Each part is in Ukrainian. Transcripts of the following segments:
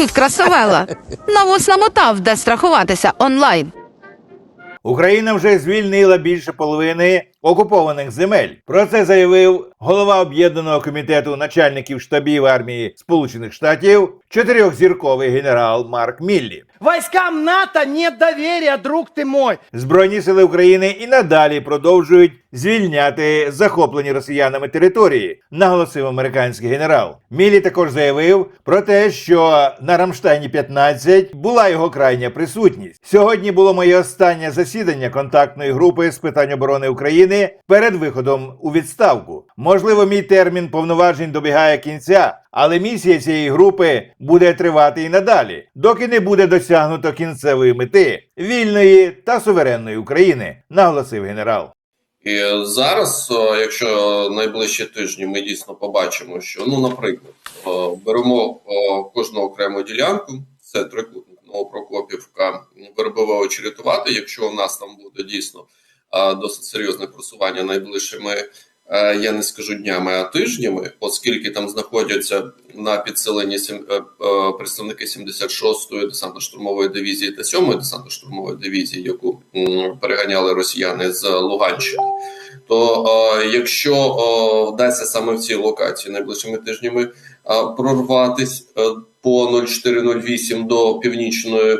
інститут Красавела. Навоз намотав, де страхуватися онлайн. Україна вже звільнила більше половини окупованих земель. Про це заявив голова об'єднаного комітету начальників штабів армії Сполучених Штатів, чотирьохзірковий генерал Марк Міллі. Войскам НАТО нет доверия, друг ты мой. Збройні сили України і надалі продовжують звільняти захоплені росіянами території, наголосив американський генерал. Мілі також заявив про те, що на Рамштайні 15 була його крайня присутність. Сьогодні було моє останнє засідання контактної групи з питань оборони України перед виходом у відставку. Можливо, мій термін повноважень добігає кінця, але місія цієї групи буде тривати і надалі, доки не буде досягнуто кінцевої мети вільної та суверенної України, наголосив генерал. І зараз, е, якщо найближчі тижні ми дійсно побачимо, що ну, наприклад, е, беремо е, кожну окрему ділянку, це трикутник Новопрокопівка, Вербове Черетувати, якщо у нас там буде дійсно е, досить серйозне просування найближчими, е, я не скажу днями, а тижнями, оскільки там знаходяться на підсиленні е, е, представники 76-ї десантно-штурмової дивізії та 7-ї десантно-штурмової дивізії, яку переганяли росіяни з Луганщини. То якщо вдасться саме в цій локації найближчими тижнями прорватись е, по 0408 до північної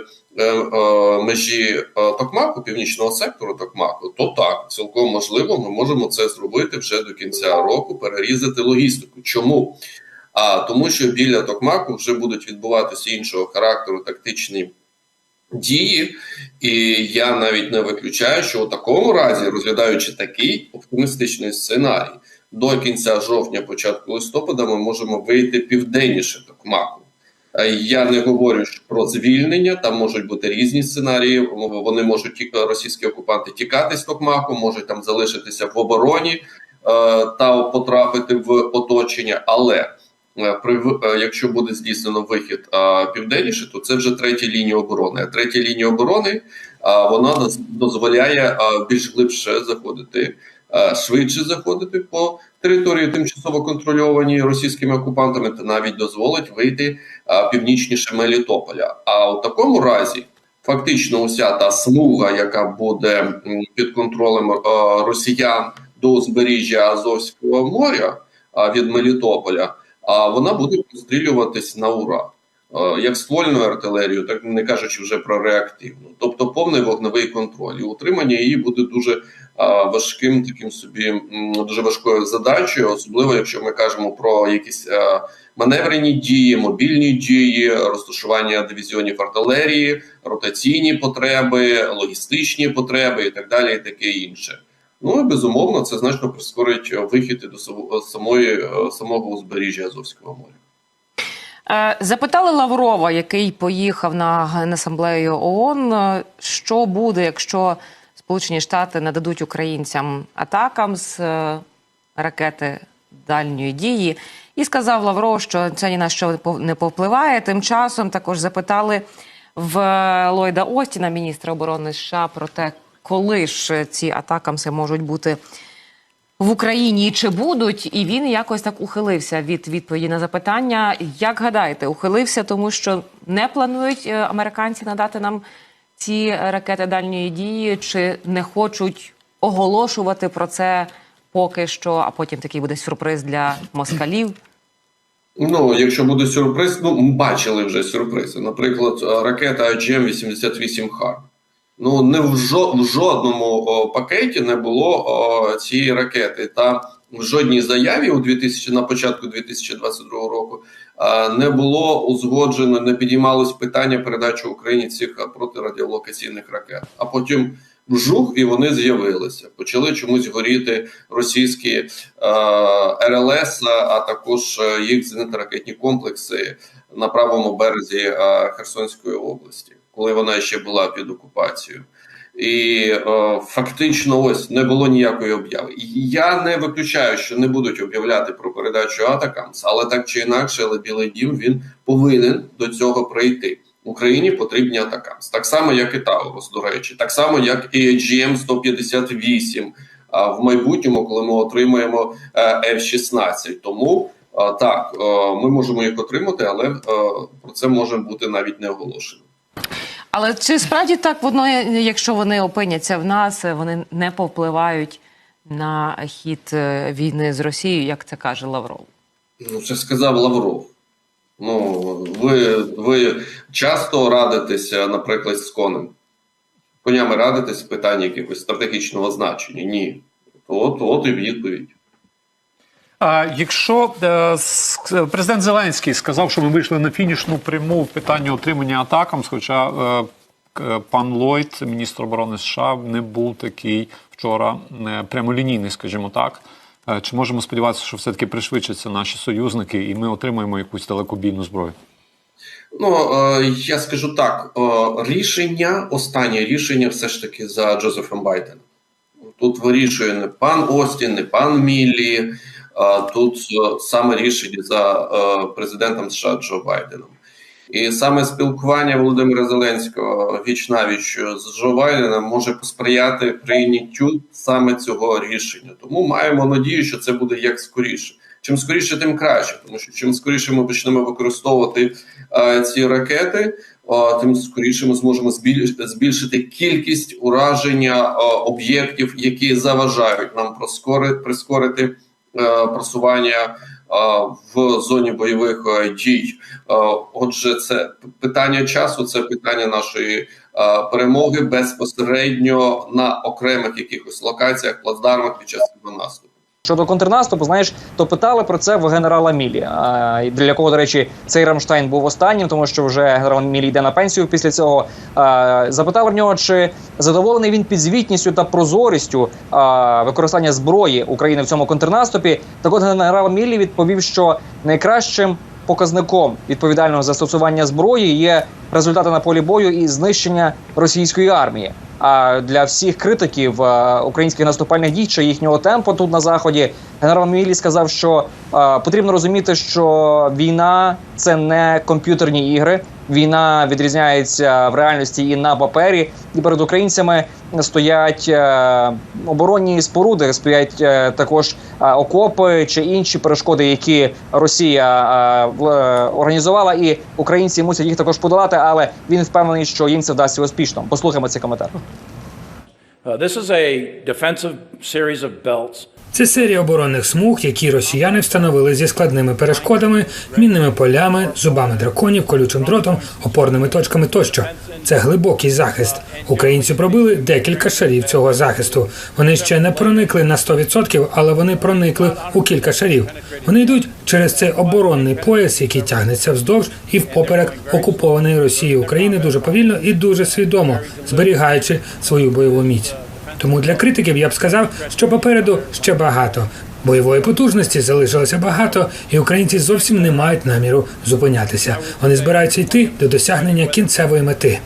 межі е, Токмаку, північного сектору Токмаку, то так цілком можливо, ми можемо це зробити вже до кінця року, перерізати логістику. Чому? А тому, що біля Токмаку вже будуть відбуватися іншого характеру тактичні дії, і я навіть не виключаю, що у такому разі, розглядаючи такий оптимістичний сценарій, до кінця жовтня, початку листопада, ми можемо вийти південніше Токмаку. Е, Я не говорю про звільнення, там можуть бути різні сценарії. Вони можуть російські окупанти тікати з Токмаку, можуть там залишитися в обороні е, та потрапити в оточення. Але е, при якщо буде здійснено вихід південніше, то це вже третя лінія оборони. А третя лінія оборони вона доз- дозволяє більш глибше заходити, швидше заходити по території тимчасово контрольованій російськими окупантами, та навіть дозволить вийти е, північніше Мелітополя. А у такому разі. Фактично, уся та смуга, яка буде під контролем е, росіян до узбережжя Азовського моря від Мелітополя, вона буде пострілюватись на ура. Е, Як ствольною артилерією, так не кажучи вже про реактивну, тобто повний вогневий контроль. І утримання її буде дуже важким, таким собі дуже важкою задачею, особливо якщо ми кажемо про якісь маневрені дії, мобільні дії, розташування дивізіонів артилерії, ротаційні потреби, логістичні потреби і так далі, і таке інше. Ну і безумовно, це значно прискорить е, вихід до само- самої е, самого узбережжя Азовського моря. Е, Запитали Лаврова, який поїхав на Генасамблею ООН, е, що буде, якщо Сполучені Штати нададуть українцям атакам з е, ракети дальньої дії. І сказав Лавров, що це ні на що не повпливає. Тим часом також запитали в Ллойда Остіна, міністра оборони США, про те, коли ж ці атакамси можуть бути в Україні чи будуть, і він якось так ухилився від відповіді на запитання. Як гадаєте, ухилився, тому що не планують е, американці надати нам ці ракети дальньої дії, чи не хочуть оголошувати про це поки що, а потім такий буде сюрприз для москалів. Ну, якщо буде сюрприз, ну бачили вже сюрпризи. Наприклад, е, ракета AGM-88 Хар. Ну не в, жо, в жодному пакеті не було цієї ракети. Та в жодній заяві у 2000, на початку 2022 року не було узгоджено, не підіймалось питання передачі Україні цих е, протирадіолокаційних ракет. А потім вжух, і вони з'явилися. Почали чомусь горіти російські е, РЛС, а також е, їх зенітно-ракетні комплекси на правому березі Херсонської області, коли вона ще була під окупацією. І е, фактично ось не було ніякої обяви. Я не виключаю, що не будуть об'являти про передачу Атакамс, але так чи інакше, але Білий Дім він повинен до цього прийти. Україні потрібні Атакамс. Так само, як і Таурус, до речі, так само, як і GM 158 а в майбутньому, коли ми отримаємо е, F-16. Тому А, Так, е, ми можемо їх отримати, але е, про це може бути навіть не оголошено. Але чи справді так воно, якщо вони опиняться в нас, вони не повпливають на хід е, війни з Росією, як це каже Лавров? Ну, це сказав Лавров. Ну, ви, ви часто радитеся, наприклад, з конем. Конями радитесь в питанні якогось стратегічного значення? Ні. От, от і відповідь. А якщо е, президент Зеленський сказав, що ми вийшли на фінішну пряму в питанні отримання атакам, хоча е, пан Ллойд, міністр оборони США, не був такий вчора е, прямолінійний, скажімо так. Чи можемо сподіватися, що все-таки пришвидшаться наші союзники, і ми отримаємо якусь далекобійну зброю? Ну, я скажу так: рішення, останнє рішення все ж таки за Джозефом Байденом. Тут вирішує не пан Остін, не пан Міллі, тут е, саме рішення за е, президентом США Джо Байденом. І саме спілкування Володимира Зеленського віч навіч з Джо Байденом може посприяти прийняттю саме цього рішення. Тому маємо надію, що це буде як скоріше. Чим скоріше, тим краще, тому що чим скоріше ми почнемо використовувати е, ці ракети, е, тим скоріше ми зможемо збіль- збільшити кількість ураження е, об'єктів, які заважають нам прискорити е, просування е, в зоні бойових е, дій. Е, Отже, це питання часу, це питання нашої е, перемоги безпосередньо на окремих якихось локаціях, плацдармах під час наступу. Щодо контрнаступу, знаєш, то питали про це в генерала Мілі, для якого, до речі, цей Рамштайн був останнім, тому що вже генерал Мілі йде на пенсію після цього. А, запитав в нього, чи задоволений він підзвітністю та прозорістю використання зброї України в цьому контрнаступі. Так от генерал Мілі відповів, що найкращим показником відповідального застосування зброї є результати на полі бою і знищення російської армії. А для всіх критиків е, українських наступальних дій чи їхнього темпу тут на заході генерал Мілі сказав, що е, потрібно розуміти, що війна це не комп'ютерні ігри. Війна відрізняється в реальності і на папері, і перед українцями стоять е, оборонні споруди, стоять е, також е, окопи чи інші перешкоди, які Росія організувала, і українці мусять їх також подолати. Але він впевнений, що їм це вдасться успішно. Послухаємо цей коментар. Uh, this is a defensive series of belts. Це серія оборонних смуг, які росіяни встановили зі складними перешкодами, мінними полями, зубами драконів, колючим дротом, опорними точками тощо. Це глибокий захист. Українці пробили декілька шарів цього захисту. Вони ще не проникли на 100%, але вони проникли у кілька шарів. Вони йдуть через цей оборонний пояс, який тягнеться вздовж і впоперек окупованої Росією України дуже повільно і дуже свідомо, зберігаючи свою бойову міць. Тому для критиків я б сказав, що попереду ще багато. Бойової потужності залишилося багато, і українці зовсім не мають наміру зупинятися. Вони збираються йти до досягнення кінцевої мети.